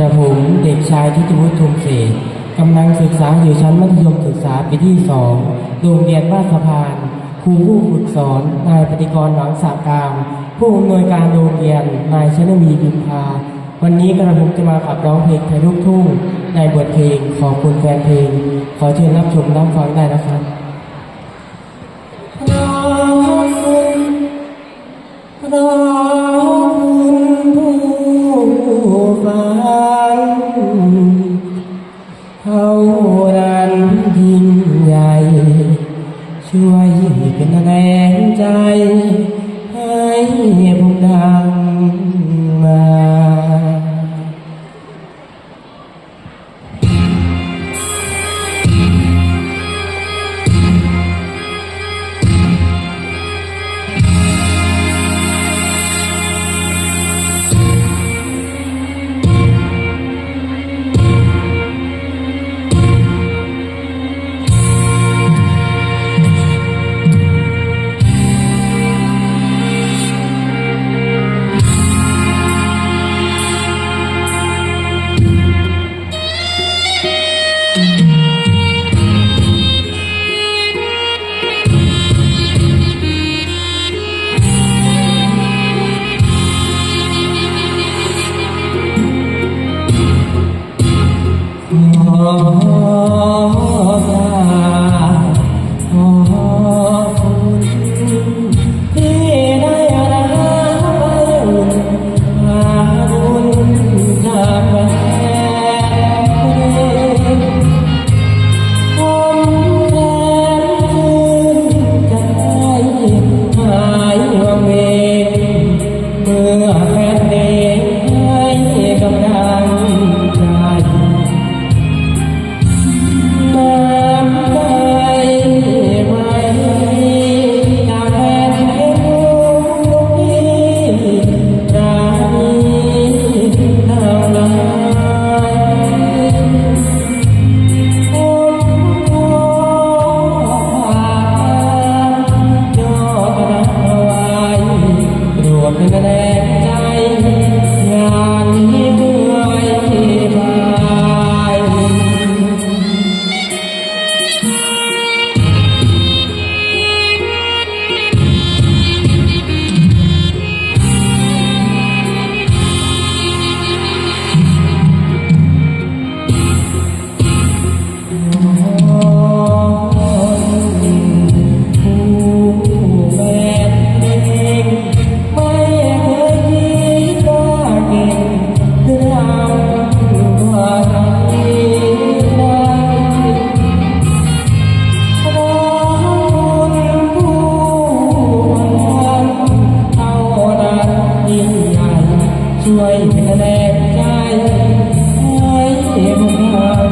ระผมเด็กชายทิติวุฒิทุมเศรษฐ์กำลังศึกษาอยู่ชั้นมัธยมศึกษาปีที่สองโรงเรียนบ้านสะพานครูผู้ฝึกสอนนายปฏิกรหวังสากามผู้อำนวยการโรงเรียนนายชนวีบิมพา วันนี้กระผมจะมาขับร้องเพลงไทยลูกทุ่งในบทเพลงขอบคุณแฟนเพลง ขอเชิญรับชมรับฟังได้นะครับขอบคุณขอบคุณผู้ฟัง อ ยิ่งใหญ่ช่วยแรงใจให้ผมทำ